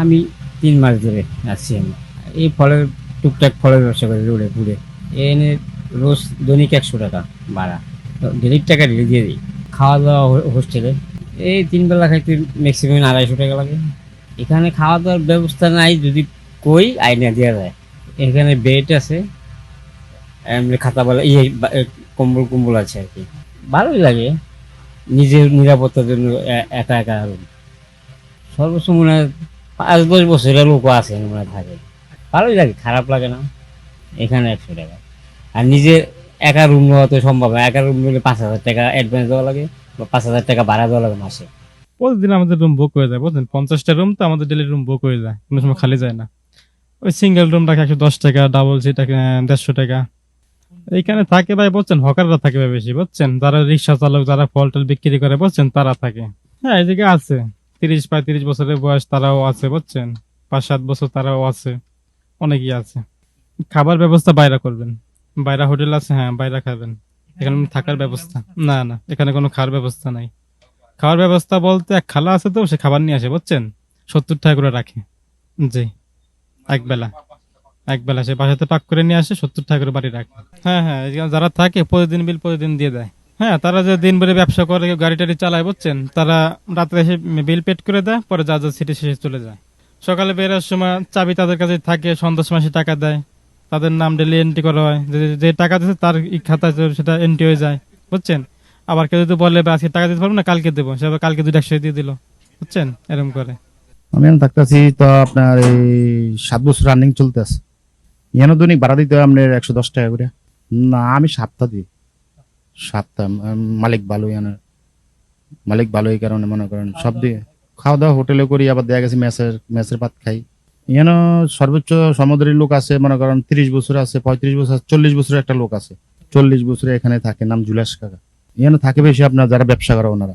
আমি তিন মাস ধরে আছি আমি। এই ফলের, টুকটাক ফলের ব্যবসা করি রোডে পুরে এনে রোজ দৈনিক একশো টাকা ভাড়া। ডেলির টাকা ডেলি দিয়ে দিই। খাওয়া দাওয়া হোস্টেলে। এই তিন বেলা খাইতে ম্যাক্সিমাম আড়াইশো টাকা লাগে। এখানে খাওয়া দাওয়ার ব্যবস্থা নাই যদি কই, আইনা দেওয়া যায়। এখানে বেড আছে খাতা বলা ইয়ে কম্বল কম্বল আছে আর কি। ভালোই লাগে। নিজের নিরাপত্তার জন্য একা একা। সর্বোচ্চ মনে হয় পাঁচ, দশ বছরের লোকও আছে মনে থাকে। ভালোই লাগে, খারাপ লাগে না। এখানে একশো টাকা। আর নিজের একা রুম নেওয়া তো সম্ভব না। একা রুম নিলে পাঁচ হাজার টাকা অ্যাডভান্স দেওয়া লাগে বা পাঁচ হাজার টাকা ভাড়া দেওয়া লাগে মাসে। প্রতিদিন আমাদের রুম বুক হয়ে যায়, বুঝলেন? পঞ্চাশটা রুম তো আমাদের ডেলি রুম বুক হয়ে যায়। কোনো সময় খালি যায় না। ওই সিঙ্গেল রুম রাখে একশো দশ টাকা ডাবল সিট দেড়শো টাকা। এইখানে থাকে ভাই বলছেন হকাররা থাকে ভাই বেশি, বুঝছেন? যারা রিক্সা চালক, যারা ফল টল বিক্রি করে বলছেন তারা থাকে। হ্যাঁ এদিকে আছে। তিরিশ প্রায় তিরিশ বছরের বয়স তারাও আছে, বুঝছেন? পাঁচ, সাত বছর তারাও আছে, অনেকেই আছে। খাবার ব্যবস্থা বাইরে করবেন। বাইরা হোটেল আছে হ্যাঁ বাইরে খাবেন। এখানে থাকার ব্যবস্থা, না না, এখানে কোনো খাওয়ার ব্যবস্থা নাই। খাওয়ার ব্যবস্থা বলতে এক খালা আছে তো, সে খাবার নিয়ে আসে, বুঝছেন? সত্তর টাকা করে রাখে। জি, এক বেলা। এক বেলা সে বাসাতে পাক করে নিয়ে আসে, সত্তর টাকা করে বাড়ি রাখে। হ্যাঁ হ্যাঁ যারা থাকে, প্রতিদিন বিল প্রতিদিন দিয়ে দেয়। হ্যাঁ তারা যে দিন ভরে ব্যবসা করে গাড়ি টাড়ি চালায়, বুঝছেন? তারা রাত্রে এসে বিল পেড করে দেয়, পরে যা যা সিটে শেষে চলে যায়। সকালে বেরোর সময় চাবি তাদের কাছে থাকে সন্ধ্যার মাসে টাকা দেয়। তাদের নাম ডেলি এন্ট্রি করা হয়। যে- টাকা দিচ্ছে তার ই খাতায় সেটা এন্ট্রি হয়ে যায়, বুঝছেন? আবার কেউ যদি বলে "বা আজকে টাকা দিতে পারব না, কালকে দেবো। সে কালকে দুটো একশো দিয়ে দিল, বুঝছেন? এরকম করে। আমি এখন থাকতেছি তো আপনার এই সাত বছর রানিং চলতেছে এখানে দৈনিক ভাড়া দিতে হয় আপনার একশো দশ টাকা করে। না, আমি সাতটা দিই। সাতটা মালিক ভালো এখানে মালিক ভালো এই কারণে মনে করেন, সব দিয়ে খাওয়া দাওয়া হোটেলে করি, আবার দেখা গেছে মেসের মেসের ভাত খাই। এখানে সর্বোচ্চ সমুদ্রের লোক আছে, মনে করেন, তিরিশ বছর আছে, পঁয়ত্রিশ বছর চল্লিশ বছরের একটা লোক আছে। চল্লিশ বছরে এখানে থাকে, নাম জুলাস কাকা। এখানে থাকে বেশি আপনার, যারা ব্যবসা করে ওনারা।